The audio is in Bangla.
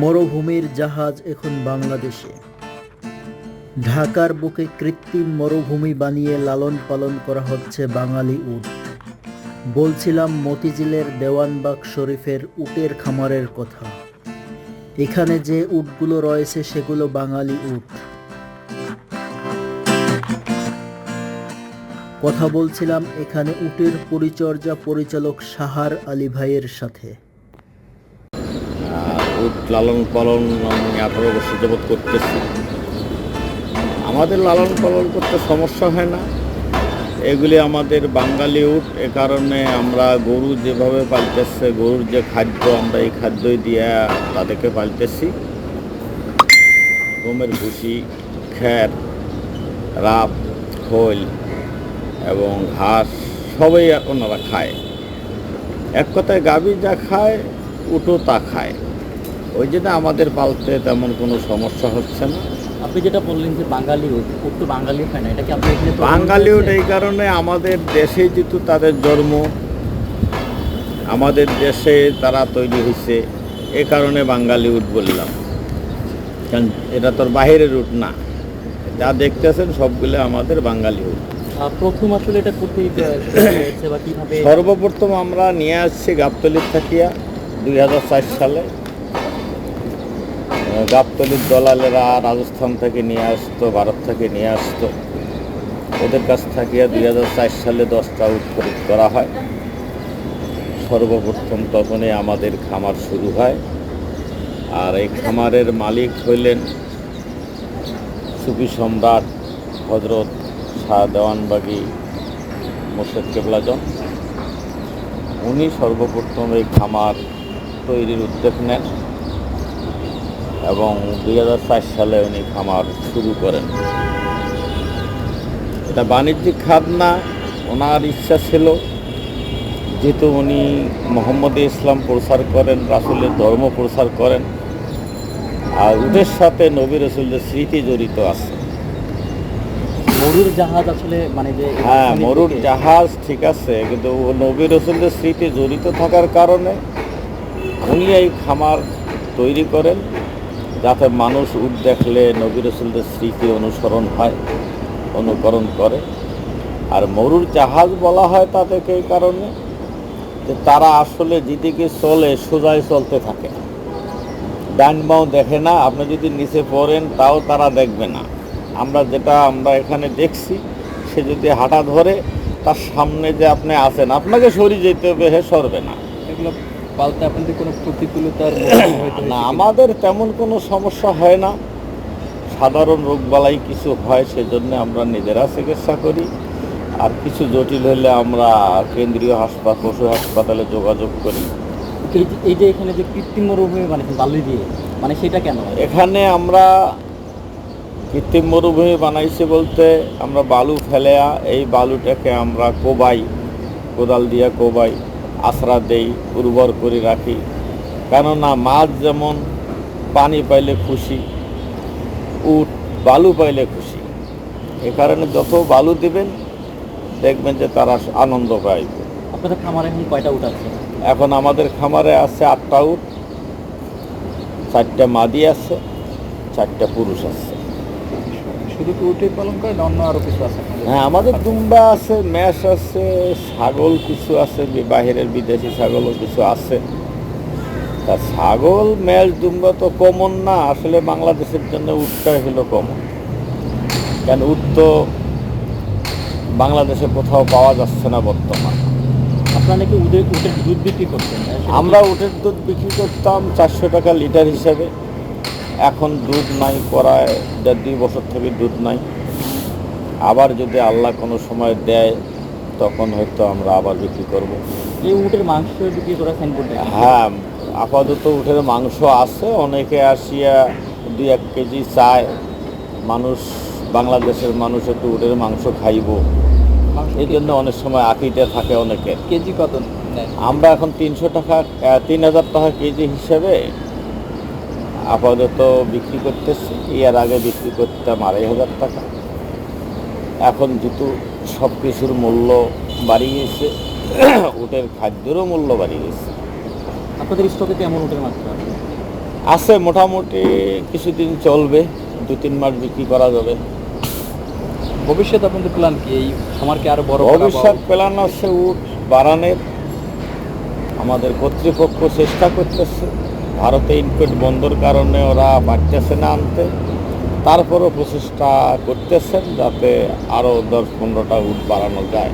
মরুভূমির জাহাজ এখন বাংলাদেশে। ঢাকার বুকে কৃত্রিম মরুভূমি বানিয়ে লালন পালন করা হচ্ছে বাঙালি উট। বলছিলাম মতিঝিলের দেওয়ানবাগ শরীফের উটের খামারের কথা। এখানে যে উটগুলো রয়েছে সেগুলো বাঙালি উট। কথা বলছিলাম এখানে উটের পরিচর্যা পরিচালক সাহার আলী ভাইয়ের সাথে। লালন পালন আমি আঠারো বছর যাবৎ করতেছি। আমাদের লালন পালন করতে সমস্যা হয় না। এগুলি আমাদের বাঙালি উট, এ কারণে আমরা গরু যেভাবে পালতেছে, গরুর যে খাদ্য, আমরা এই খাদ্যই দিয়ে তাদেরকে পালতেছি। গমের ভুসি খ্যার রাব, খোল এবং ঘাস সবই ওনারা খায়। এক কথায় গাভী যা খায় উটো তা খায়। ওই জন্য আমাদের পালতে তেমন কোনো সমস্যা হচ্ছে না। আপনি যেটা বললেন যে বাঙালি উট উট বাঙালি হয় না এটা কি আপনি এখানে তৈরি বাঙালি উট এই কারণে আমাদের দেশে যেহেতু তাদের জন্ম আমাদের দেশে তারা তৈরি হয়েছে এ কারণে বাঙালি উট বললাম। কারণ এটা তোর বাহিরের উট না। যা দেখতেছেন সবগুলো আমাদের বাঙালি উট। প্রথম আসলে এটা করতে সর্বপ্রথম আমরা নিয়ে আসছি গাবতলির থাকিয়া দুই হাজার চার সালে। গাবতলির দলালেরা রাজস্থান থেকে নিয়ে আসতো, ভারত থেকে নিয়ে আসতো। ওদের কাছ থাকিয়া দুই সালে দশটা খরিদ করা হয়। সর্বপ্রথম তখনই আমাদের খামার শুরু হয়। আর এই খামারের মালিক হইলেন সুফি সম্রাট হজরত শাহ দেওয়ানবাগি মোর্শেদ কেবলাজন। উনি সর্বপ্রথম এই খামার তৈরির উদ্যোগ নেন। এবং দুই হাজার চার সালে উনি খামার শুরু করেন। এটা বাণিজ্যিক খাত না ওনার ইচ্ছা ছিল যেহেতু উনি মোহাম্মদ ইসলাম প্রচার করেন রাসুলের ধর্ম প্রচার করেন আর উটের সাথে নবী রসুলের স্মৃতি জড়িত আছে। মরুর জাহাজ আসলে মানে যে হ্যাঁ মরুর জাহাজ ঠিক আছে কিন্তু ও নবী রসুলের স্মৃতি জড়িত থাকার কারণে উনি এই খামার তৈরি করেন। যাতে মানুষ উট দেখলে নবী রসুলের স্মৃতি অনুসরণ হয়, অনুকরণ করে। আর মরুর জাহাজ বলা হয় তাদেরকে এই কারণে যে তারা আসলে যেদিকে চলে সোজায় চলতে থাকে। ডান বাও দেখে না, আপনি যদি নিচে পড়েন তাও তারা দেখবে না। আমরা যেটা আমরা এখানে দেখছি, সে যদি হাঁটা ধরে তার সামনে যে আপনি আছেন, আপনাকে সরিয়ে যেতে হবে হে সরবে না। এগুলো পালতে আপনাদের কোনো প্রতিকূলতার না আমাদের তেমন কোনো সমস্যা হয় না। সাধারণ রোগবালাই কিছু হয় সেজন্য আমরা নিজেরা চিকিৎসা করি। আর কিছু জটিল হলে আমরা কেন্দ্রীয় হাসপাতাল পশু হাসপাতালে যোগাযোগ করি। এই যে- এই যে এখানে যে কৃত্রিম মরুভূমি মানে বালি দিয়ে মানে সেটা কেন? এখানে আমরা কৃত্রিম মরুভূমি বানাইছি বলতে আমরা বালু ফেলেয়া এই বালুটাকে আমরা কোবাই কোদাল দিয়া কোবাই। আশ্রা দেই উর্বর করে রাখি। কেননা মাছ যেমন পানি পাইলে খুশি উট বালু পাইলে খুশি। এ কারণে যত বালু দিবেন দেখবেন যে তারা আনন্দ পাইবে আপনাদের খামারে এখন কয়টা উট আছে? এখন আমাদের খামারে আছে আটটা উট চারটা মাদি আছে চারটা পুরুষ আছে। শুধু কি উঠে পালন করেন অন্য আরও কিছু আছে হ্যাঁ আমাদের দুম্বা আছে ম্যাশ আছে ছাগল কিছু আছে বাহিরের বিদেশি ছাগলও কিছু আছে। তা ছাগল ম্যাশ দুম্বা তো কমন না আসলে বাংলাদেশের জন্য উটটাই হলো কমন কেন উট তো বাংলাদেশে কোথাও পাওয়া যাচ্ছে না বর্তমান। আপনারা নাকি উটের দুধ বিক্রি করছেন হ্যাঁ, সেটা কি- আমরা উটের দুধ বিক্রি করতাম চারশো টাকা লিটার হিসেবে। এখন দুধ নাই প্রায় দেড় দুই বছর থেকে দুধ নাই। আবার যদি আল্লাহ কোনো সময় দেয় তখন হয়তো আমরা আবার বিক্রি করব। এই উটের মাংস বিক্রি করা হ্যাঁ আপাতত উটের মাংস আছে অনেকে আসিয়া দুই এক কেজি চায়। মানুষ বাংলাদেশের মানুষ একটু উটের মাংস খাইব। এই জন্য অনেক সময় আকিতে থাকে অনেকের কেজি কত আমরা এখন তিনশো টাকা তিন হাজার টাকা কেজি হিসেবে আপাতত বিক্রি করতেছি এর আগে বিক্রি করতাম আড়াই হাজার টাকা। এখন যেহেতু সব কিছুর মূল্য বাড়ি গেছে উটের খাদ্যেরও মূল্য বাড়ি গেছে। আপনাদের স্টকে কেমন উটের আছে আছে মোটামুটি কিছুদিন চলবে দু তিন মাস বিক্রি করা যাবে। ভবিষ্যৎ আপনাদের প্ল্যান কি? এই খামারকে আরও বড় ভবিষ্যৎ প্ল্যান আছে উট বাড়ানোর। আমাদের কর্তৃপক্ষ চেষ্টা করতেছে। ভারতে ইনকুট বন্ধর কারণে ওরা পারতেছে না আনতে। তারপরও প্রচেষ্টা করতেছেন যাতে আরও দশ পনেরোটা উট বাড়ানো যায়।